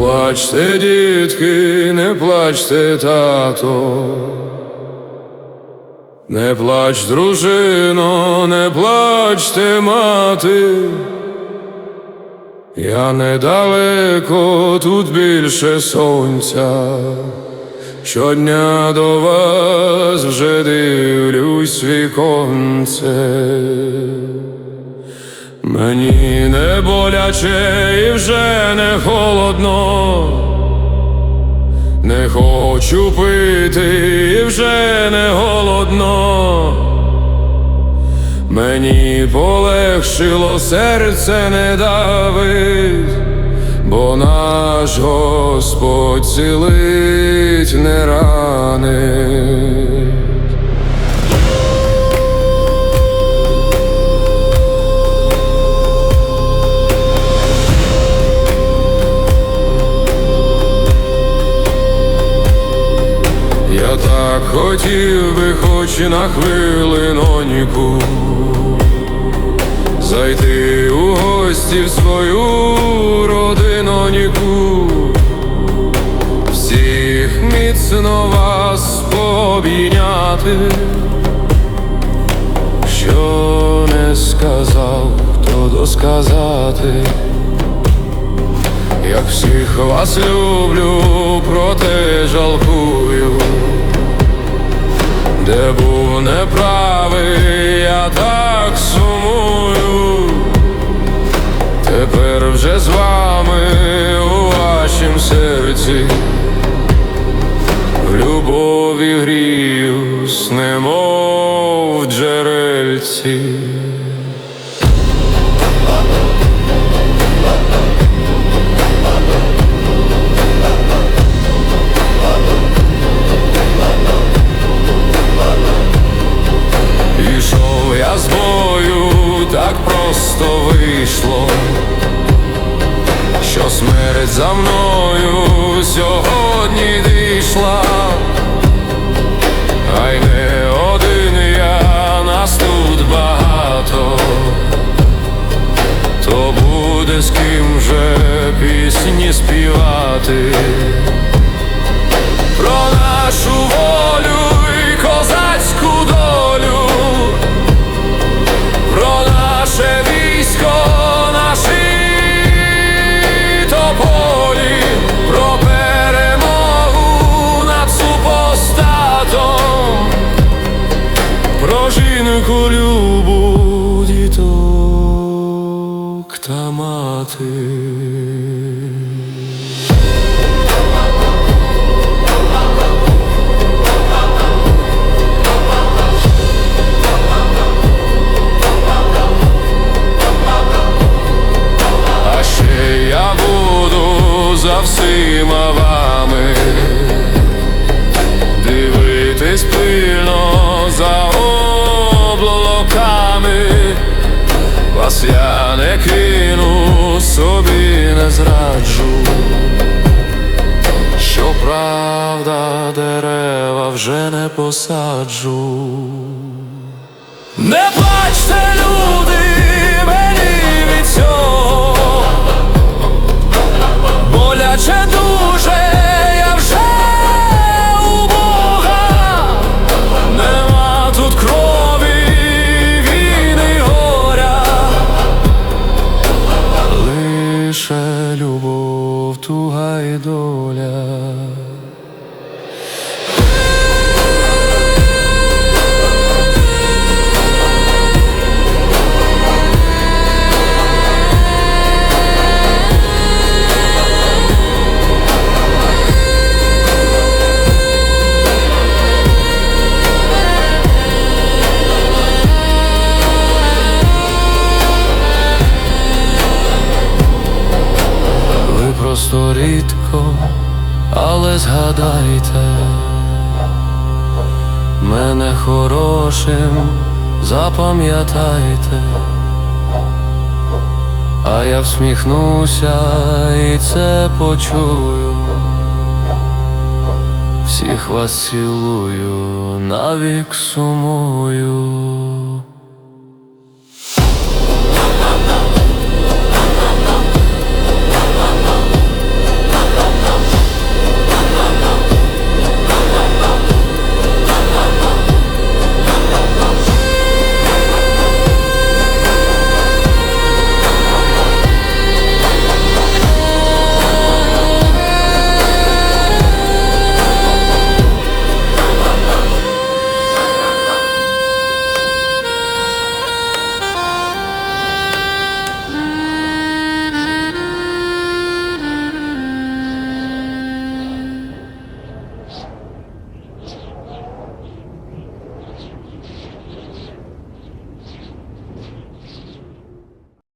плачте, дітки, не плачте, тато. Не плач, дружино, не плачте, мати. Я недалеко тут більше сонця. Щодня до вас вже дивлюсь віконце. Мені не боляче і вже не холодно. Не хочу пити і вже не голодно. Мені полегшило серце не давить, бо наш Господь цілить не ранить. Хотів би хоч на хвилиноньку Зайти у гості в свою родиноньку. Всіх міцно вас пообійняти Що не сказав, хто досказати. Як всіх вас люблю, вже з вами у вашім серці, в любові гріюсь, немов в джерельці. Пішов я з бою, так просто вийшло, що смерть за мною сьогодні дійшла, а й не один я, нас тут багато, то буде з ким же пісні співати. Про нашу волю жінку любу діток та мати. Вас я не кину, собі не зраджу. що правда дерева вже не посаджу. Не плачте, люди, просто рідко, але згадайте мене хорошим, запам'ятайте, а я всміхнуся і це почую. Всіх вас цілую, навік сумую.